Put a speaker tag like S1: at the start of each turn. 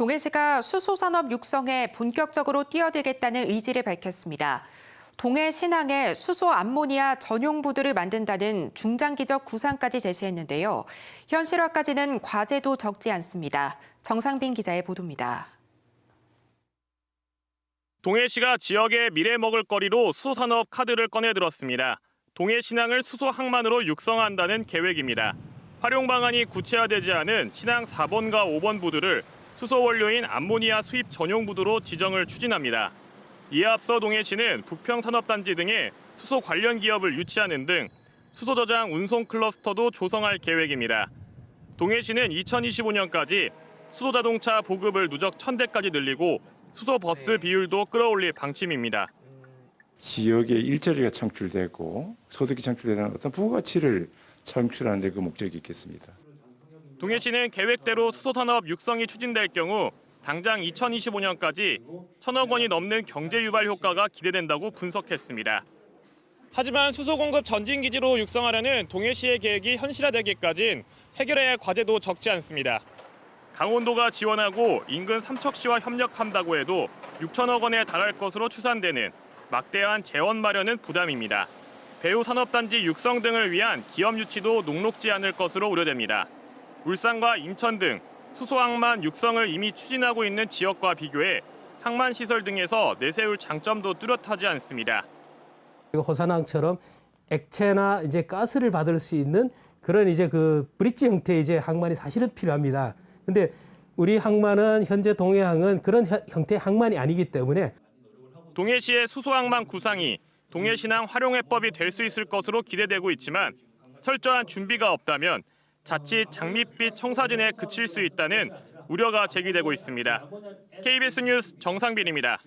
S1: 동해시가 수소산업 육성에 본격적으로 뛰어들겠다는 의지를 밝혔습니다. 동해 신항에 수소 암모니아 전용 부두를 만든다는 중장기적 구상까지 제시했는데요. 현실화까지는 과제도 적지 않습니다. 정상빈 기자의 보도입니다.
S2: 동해시가 지역의 미래 먹을거리로 수소산업 카드를 꺼내 들었습니다. 동해 신항을 수소 항만으로 육성한다는 계획입니다. 활용 방안이 구체화되지 않은 신항 4번과 5번 부두를 수소 원료인 암모니아 수입 전용 부두로 지정을 추진합니다. 이에 앞서 동해시는 부평 산업단지 등에 수소 관련 기업을 유치하는 등 수소 저장 운송 클러스터도 조성할 계획입니다. 동해시는 2025년까지 수소 자동차 보급을 누적 1000대까지 늘리고 수소 버스 비율도 끌어올릴 방침입니다.
S3: 지역에 일자리가 창출되고 소득이 창출되는 어떤 부가치를 창출하는 데 그 목적이 있겠습니다.
S2: 동해시는 계획대로 수소산업 육성이 추진될 경우 당장 2025년까지 천억 원이 넘는 경제 유발 효과가 기대된다고 분석했습니다. 하지만 수소 공급 전진 기지로 육성하려는 동해시의 계획이 현실화되기까진 해결해야 할 과제도 적지 않습니다. 강원도가 지원하고 인근 삼척시와 협력한다고 해도 6천억 원에 달할 것으로 추산되는 막대한 재원 마련은 부담입니다. 배후 산업단지 육성 등을 위한 기업 유치도 녹록지 않을 것으로 우려됩니다. 울산과 인천 등 수소 항만 육성을 이미 추진하고 있는 지역과 비교해 항만 시설 등에서 내세울 장점도 뚜렷하지 않습니다.
S4: 호산항처럼 액체나 이제 가스를 받을 수 있는 그런 이제 그 브릿지 형태의 이제 항만이 사실은 필요합니다. 근데 우리 항만은 현재 동해항은 그런 혀- 형태의 항만이 아니기 때문에
S2: 동해시의 수소항만 구상이 동해신항 활용 해법이 될 수 있을 것으로 기대되고 있지만 철저한 준비가 없다면 자칫 장밋빛 청사진에 그칠 수 있다는 우려가 제기되고 있습니다. KBS 뉴스 정상빈입니다.